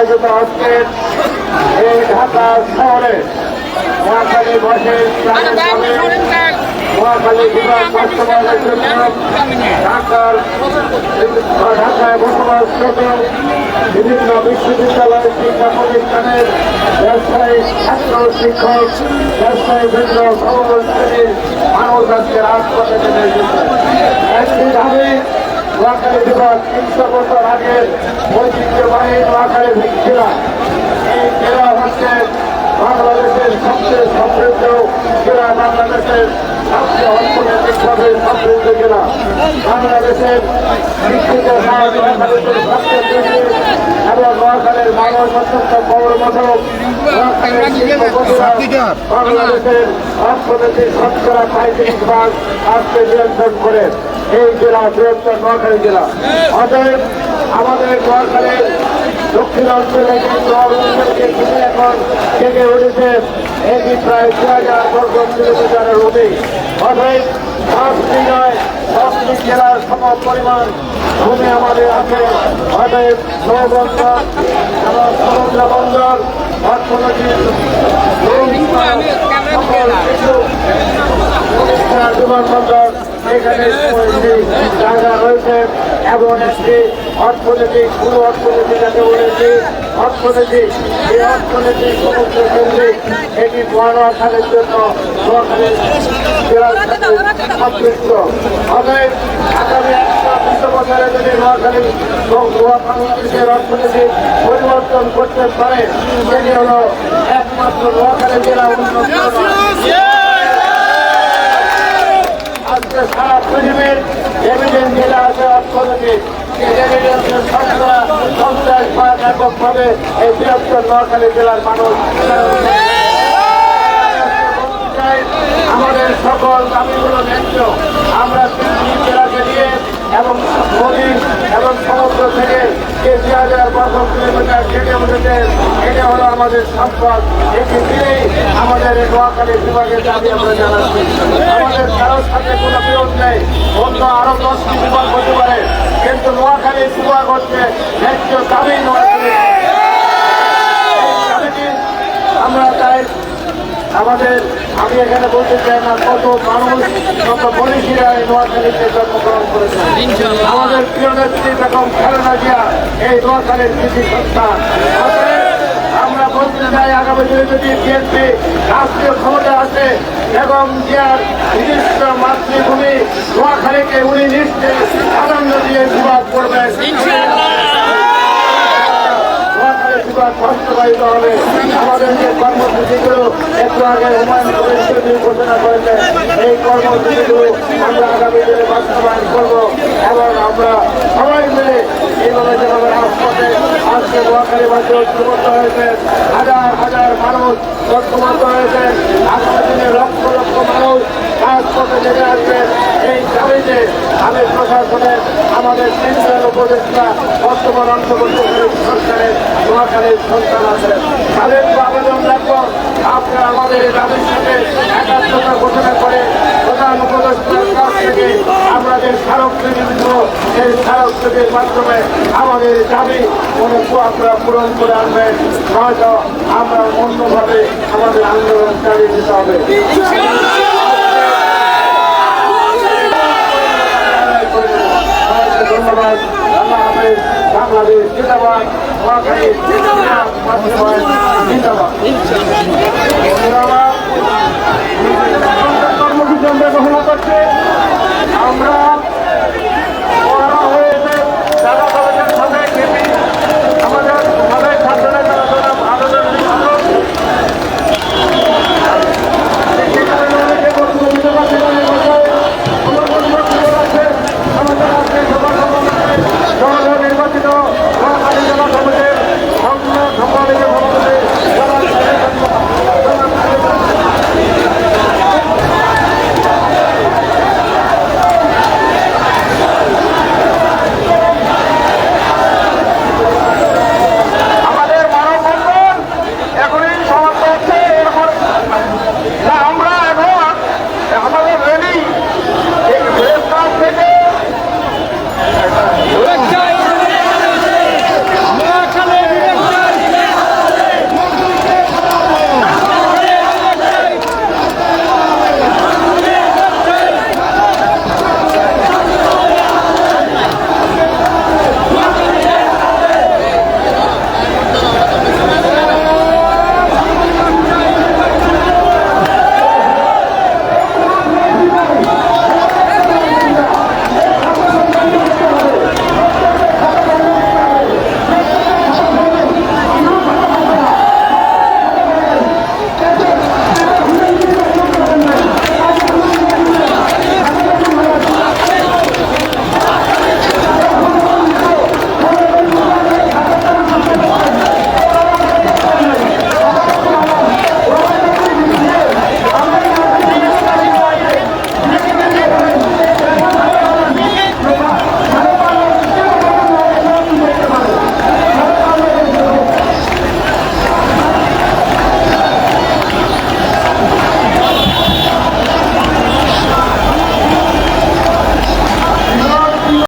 আয়োজিত আজকের এই ঢাকা শহরে। মহাখালী বসে মহাখালী বিভাগ বাস্তবায়নের জন্য ঢাকার ঢাকায় বসবাসরত বিভিন্ন বিশ্ববিদ্যালয় শিক্ষা প্রতিষ্ঠানের ব্যবসায়ী, ছাত্র, শিক্ষক, ব্যবসায়ী বৃন্দ শ্রেণির মানুষ আজকে রাজপথে এসেছে। একটি নোয়াখালী বিভাগ তিনশো বছর আগের ঐতিহ্যবাহী নোয়াখালী জেলা এই জেলা হচ্ছে বাংলাদেশের সবচেয়ে সমৃদ্ধ জেলা বাংলাদেশের সবচেয়ে অর্থনৈতিকভাবে সমৃদ্ধ জেলা বাংলাদেশের শিক্ষিত সমাজ নোয়াখালীতে সবচেয়ে বেশি এবং নোয়াখালীর বাংলাদেশের শতকরা পঁয়ত্রিশ ভাগ আজকে নিয়ন্ত্রণ করে এই জেলা, বৃহত্তর নোয়াখালী জেলা। অতএব আমাদের নোয়াখালীর দক্ষিণ অঞ্চলে যে এখন থেকে উঠেছে, এটি প্রায় দু হাজার বর্গ কিলোমিটারের অধিক। অতএব পাঁচটি জেলার সম পরিমাণ ভূমি আমাদের আছে অতএব নৌবন্দর এবং সমুদ্র বন্দর অর্থনৈতিক বিমানবন্দর এখানে জায়গা রয়েছে এবং একটি অর্থনৈতিক পুরো অর্থনীতি যাকে বলেছি অর্থনীতি এই অর্থনৈতিক সমুদ্র কেন্দ্রিক এটি মহানখালের জন্য সাথে সম্পৃক্ত অতএব আগামী পরিবর্তন করতে পারে, সেটি হল একমাত্র নোয়াখালী জেলা উন্নত আজকে সারা পৃথিবীর জেলা আছে অর্থনীতি এককভাবে এই বৃহত্তর নোয়াখালী জেলার মানুষ আমাদের সকল দাবিগুলো ন্যায্য আমরা তিনটি জেলাকে নিয়ে এবং নদী এবং সমুদ্র থেকে যে দুই হাজার বর্গ কিলোমিটার কেটে উঠেছে এটা হলো আমাদের সম্পদ এটি দিলেই আমাদের নোয়াখালী বিভাগের দাবি আমরা জানাচ্ছি আমাদের কারোর সাথে কোনো বিরোধ নেই অন্য হতে পারে কিন্তু নোয়াখালী বিভাগ হচ্ছে ন্যায্য দাবি নোয়াখালী আমরা তাই আমাদের আমি এখানে বলতে চাই না কত মানুষ কত মনীষীরা এই নোয়াখালীতে জন্মগ্রহণ করেছে। আমাদের প্রিয় নেত্রী বেগম খালেদা জিয়া এই নোয়াখালীর কৃষি সন্তান। আমরা বলতে চাই আগামী দিনে যদি বিএনপি রাষ্ট্রীয় ক্ষমতা আছে এবং জিয়ার নিজস্ব মাতৃভূমি নোয়াখালীকে উনি নিশ্চয়ই প্রাধান্য দিয়ে বিভাগ করবেন। এই কর্মসূচিগুলো আমরা আগামী এবং আমরা সবাই মিলে এইভাবে যেভাবে রাজপথে আজকে নোয়াখালী মাঝে হাজার হাজার মানুষ ঐক্যবদ্ধ হয়েছে আগামী দিনে লক্ষ লক্ষ মানুষ রাজপথে নেমে আসবে এই দাবিতে আমি প্রশাসনের আমাদের উপদেষ্টা বর্তমান অন্তর্বর্তীকালীন সরকারের নোয়াখালীর সন্তান আছেন তাদেরকে আবেদন রাখব আপনারা আমাদের এই দাবির সাথে একাত্মতা ঘোষণা করে প্রধান উপদেষ্টার কাছ থেকে আমরা যে স্মারকলিপি দিব সেই স্মারকলিপির মাধ্যমে আমাদের দাবি আপনারা পূরণ করে আনবেন নয়তো আমরা অন্যভাবে আমাদের আন্দোলন চালিয়ে যেতে হবে। ধন্যবাদ আল্লাহ হাফেজ জিন্দাবাদ। জিন্দাবাদ। জিন্দাবাদ। আমরা